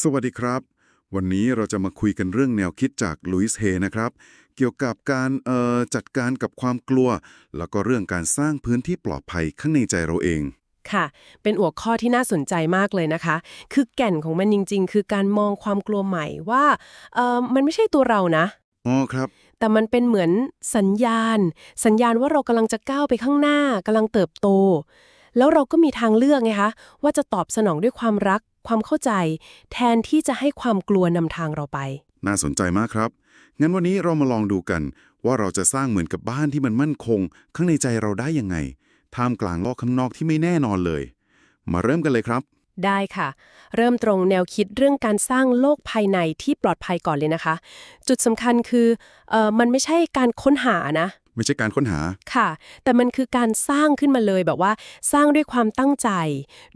สวัสดีครับ วันนี้เราจะมาคุยกันเรื่องแนวคิดจากลุยส์เฮนะครับ เกี่ยวกับการเอ่อจัดการกับความกลัว แล้วก็เรื่องการสร้างพื้นที่ปลอดภัยข้างในใจเราเอง ค่ะ เป็นหัวข้อที่น่าสนใจมากเลยนะคะ คือแก่นของมันจริง ๆ คือการมองความกลัวใหม่ว่าเอ่อมันไม่ใช่ตัวเรานะอ๋อครับ แต่มันเป็นเหมือนสัญญาณ สัญญาณว่าเรากำลังจะก้าวไปข้างหน้ากำลังเติบโต แล้วเราก็มีทางเลือกไงคะว่าจะตอบสนองด้วยความรัก ความเข้าใจ แทนที่จะให้ความกลัวนำทางเราไป น่าสนใจมากครับ งั้นวันนี้เรามาลองดูกัน ว่าเราจะสร้างเหมือนกับบ้านที่มันมั่นคง ข้างในใจเราได้ยังไง ท่ามกลางโลกข้างนอกที่ไม่แน่นอนเลย มาเริ่มกันเลยครับ ได้ค่ะ เริ่มตรงแนวคิดเรื่องการสร้างโลกภายในที่ปลอดภัยก่อนเลยนะคะ จุดสำคัญคือเออมันไม่ใช่การค้นหานะ ไม่ใช่การค้นหา ค่ะ แต่มันคือการสร้างขึ้นมาเลยแบบว่า สร้างด้วยความตั้งใจ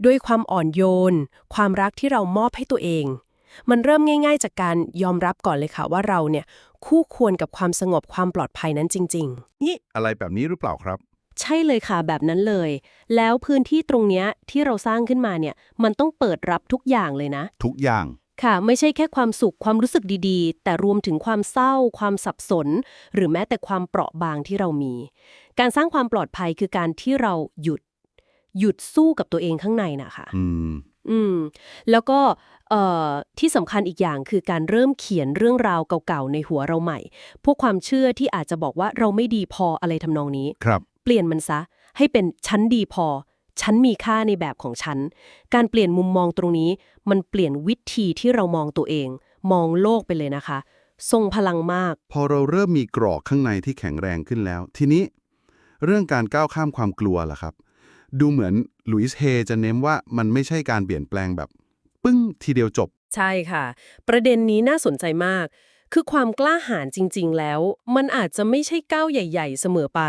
ด้วยความอ่อนโยน ความรักที่เรามอบให้ตัวเอง มันเริ่มง่าย ๆ จากการยอมรับก่อนเลยค่ะว่าเราเนี่ยคู่ควรกับความสงบความปลอดภัยนั้นจริง ๆ นี่อะไรแบบนี้หรือเปล่าครับ ใช่เลยค่ะแบบนั้นเลย แล้วพื้นที่ตรงเนี้ยที่เราสร้างขึ้นมาเนี่ยมันต้องเปิดรับทุกอย่างเลยนะ ทุกอย่าง ค่ะ ไม่ใช่แค่ความสุขความรู้สึกดีๆ แต่รวมถึงความเศร้า ความสับสน หรือแม้แต่ความเปราะบางที่เรามี การสร้างความปลอดภัยคือการที่เราหยุด หยุดสู้กับตัวเองข้างในนะคะอืมอืม แล้วก็เอ่อที่สำคัญอีกอย่างคือการเริ่มเขียนเรื่องราวเก่าๆในหัวเราใหม่ พวกความเชื่อที่อาจจะบอกว่าเราไม่ดีพออะไรทำนองนี้ ครับ เปลี่ยนมันซะ ให้เป็นฉันดีพอ ฉันมีค่าในแบบของฉัน การเปลี่ยนมุมมองตรงนี้ มันเปลี่ยนวิธีที่เรามองตัวเอง มองโลกไปเลยนะคะ ทรงพลังมาก พอเราเริ่มมีกรอกข้างในที่แข็งแรงขึ้นแล้ว ทีนี้ เรื่องการก้าวข้ามความกลัวล่ะครับ ดูเหมือนลุยส์เฮจะเน้นว่ามันไม่ใช่การเปลี่ยนแปลงแบบ ปึ้งทีเดียวจบ ใช่ค่ะ ประเด็นนี้น่าสนใจมาก คือความกล้าหาญจริง ๆ แล้ว มันอาจจะไม่ใช่ก้าวใหญ่ ๆ เสมอไป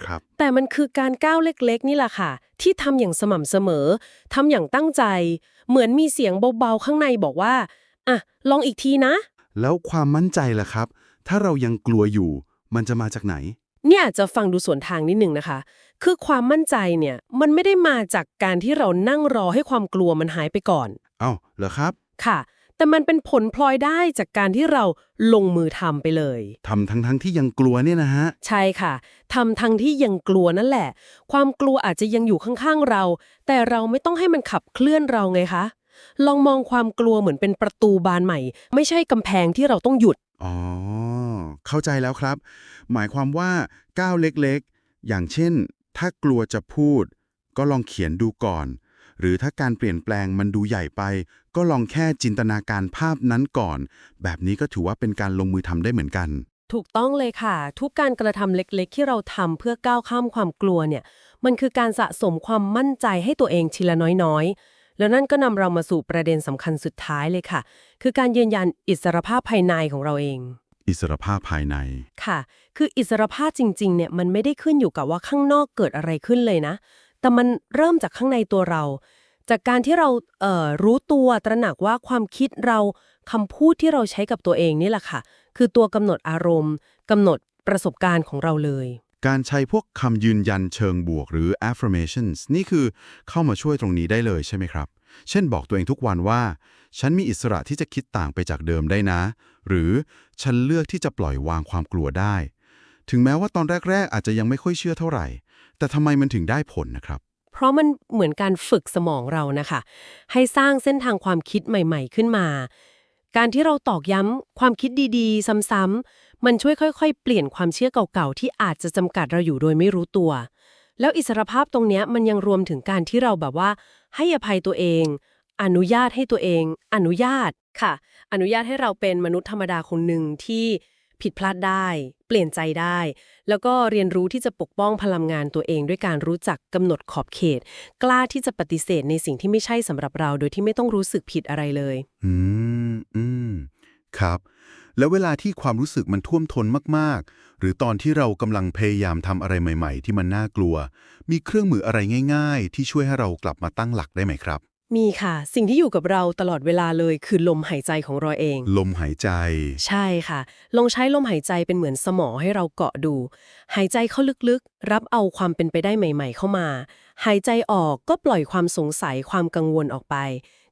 ครับ แต่มันคือการก้าวเล็กๆ นี่แหละค่ะ ที่ทำอย่างสม่ำเสมอทำอย่างตั้งใจ เหมือนมีเสียงเบาๆข้างในบอกว่าอะลองอีกทีนะ แล้วความมั่นใจล่ะครับ ถ้าเรายังกลัวอยู่ มันจะมาจากไหน เนี่ยอาจจะฟังดูสวนทางนิดนึงนะคะ คือความมั่นใจเนี่ยมันไม่ได้มาจากการที่เรานั่งรอให้ความกลัวมันหายไปก่อน เอ้าเหรอครับ ค่ะ แต่มันเป็นผลพลอยได้จากการที่เราลงมือทำไปเลย ทำทั้งทั้งๆที่ยังกลัวเนี่ยนะฮะ ใช่ค่ะทำทั้งที่ยังกลัวนั่นแหละ ความกลัวอาจจะยังอยู่ข้างๆเรา แต่เราไม่ต้องให้มันขับเคลื่อนเราไงคะ ลองมองความกลัวเหมือนเป็นประตูบานใหม่ ไม่ใช่กำแพงที่เราต้องหยุด อ๋อ เข้าใจแล้วครับ หมายความว่าก้าวเล็กๆ อย่างเช่น ถ้ากลัวจะพูด ก็ลองเขียนดูก่อน หรือถ้าการเปลี่ยนแปลงมันดูใหญ่ไป ก็ลองแค่จินตนาการภาพนั้นก่อน แบบนี้ก็ถือว่าเป็นการลงมือทำได้เหมือนกัน ถูกต้องเลยค่ะ ทุกการกระทำเล็กๆ ที่เราทำเพื่อก้าวข้ามความกลัวเนี่ย มันคือการสะสมความมั่นใจให้ตัวเองทีละน้อยๆ แล้วนั่นก็นำเรามาสู่ประเด็นสำคัญสุดท้ายเลยค่ะ คือการยืนยันอิสรภาพภายในของเราเองอิสรภาพภายใน ค่ะ คืออิสรภาพจริงๆ เนี่ย มันไม่ได้ขึ้นอยู่กับว่าข้างนอกเกิดอะไรขึ้นเลยนะ แต่มันเริ่มจากข้างในตัวเรา จากการที่เราเอ่อรู้ตัวตระหนักว่าความคิดเราคำพูดที่เราใช้กับตัวเองนี่แหละค่ะ คือตัวกำหนดอารมณ์กำหนดประสบการณ์ของเราเลย การใช้พวกคำยืนยันเชิงบวกหรือ affirmations นี่คือเข้ามาช่วยตรงนี้ได้เลยใช่ไหมครับ เช่นบอกตัวเองทุกวันว่า ฉันมีอิสระที่จะคิดต่างไปจากเดิมได้นะ หรือฉันเลือกที่จะปล่อยวางความกลัวได้ ถึงแม้ว่าตอนแรก ๆ อาจจะยังไม่ค่อยเชื่อเท่าไหร่ แต่ทำไมมันถึงได้ผลนะครับ เพราะมันเหมือนการฝึกสมองเรานะคะ ให้สร้างเส้นทางความคิดใหม่ ๆ ขึ้นมา การที่เราตอกย้ำความคิดดีๆ ซ้ำๆมันช่วยค่อย ๆ เปลี่ยนความเชื่อเก่าๆ ที่อาจจะจำกัดเราอยู่โดยไม่รู้ตัว แล้วอิสรภาพตรงนี้มันยังรวมถึงการที่เราแบบว่า ให้อภัยตัวเอง อนุญาตให้ตัวเอง อนุญาตค่ะ อนุญาตให้เราเป็นมนุษย์ธรรมดาคนหนึ่งที่ ผิดพลาดได้ เปลี่ยนใจได้ แล้วก็เรียนรู้ที่จะปกป้องพลังงานตัวเอง ด้วยการรู้จักกำหนดขอบเขต กล้าที่จะปฏิเสธในสิ่งที่ไม่ใช่สำหรับเรา โดยที่ไม่ต้องรู้สึกผิดอะไรเลย อืมอืมครับ แล้วเวลาที่ความรู้สึกมันท่วมท้นมาก ๆ หรือตอนที่เรากำลังพยายามทำอะไรใหม่ ๆ ที่มันน่ากลัว มีเครื่องมืออะไรง่าย ๆ ที่ช่วยให้เรากลับมาตั้งหลักได้ไหมครับ มีค่ะ สิ่งที่อยู่กับเราตลอดเวลาเลยคือลมหายใจของเราเอง ลมหายใจ ใช่ค่ะ ลองใช้ลมหายใจเป็นเหมือนสมอให้เราเกาะดู หายใจเข้าลึกๆ รับเอาความเป็นไปได้ใหม่ ๆ เข้ามา หายใจออกก็ปล่อยความสงสัยความกังวลออกไป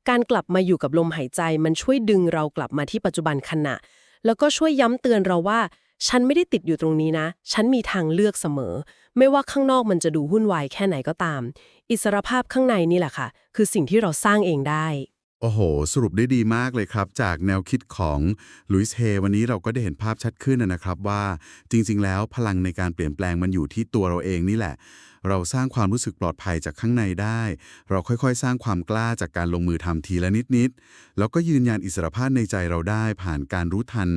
การกลับมาอยู่กับลมหายใจมันช่วยดึงเรากลับมาที่ปัจจุบันขณะ แล้วก็ช่วยย้ำเตือนเราว่า ฉันไม่ได้ติดอยู่ตรงนี้นะ ฉันมีทางเลือกเสมอ ไม่ว่าข้างนอกมันจะดูหุ่นวายแค่ไหนก็ตาม อิสรภาพข้างในนี่แหละค่ะ คือสิ่งที่เราสร้างเองได้ โอ้โห สรุปได้ดีมากเลยครับ จากแนวคิดของลุยส์เฮวันนี้เราก็ได้เห็นภาพชัดขึ้นนะครับว่าจริง ๆ แล้วพลังในการเปลี่ยนแปลงมันอยู่ที่ตัวเราเองนี่แหละ เราสร้างความรู้สึกปลอดภัยจากข้างในได้ เราค่อยๆ สร้างความกล้าจากการลงมือทำทีละนิดๆแล้วก็ยืนยันอิสรภาพในใจเราได้ผ่านการรู้ทัน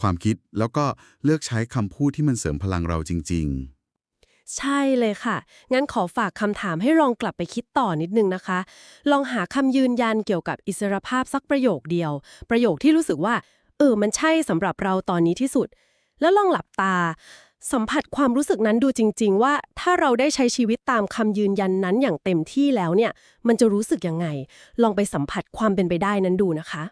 ความคิดแล้วก็เลือกใช้คำพูดที่มันเสริมพลังเราจริง ๆ ใช่เลยค่ะ งั้นขอฝากคำถามให้ลองกลับไปคิดต่อนิดนึงนะคะ ลองหาคำยืนยันเกี่ยวกับอิสรภาพสักประโยคเดียว ประโยคที่รู้สึกว่า เออ มันใช่สำหรับเราตอนนี้ที่สุด แล้วลองหลับตา สัมผัสความรู้สึกนั้นดูจริง ๆ ว่าถ้าเราได้ใช้ชีวิตตามคำยืนยันนั้นอย่างเต็มที่แล้วเนี่ย มันจะรู้สึกยังไง ลองไปสัมผัสความเป็นไปได้นั้นดูนะคะ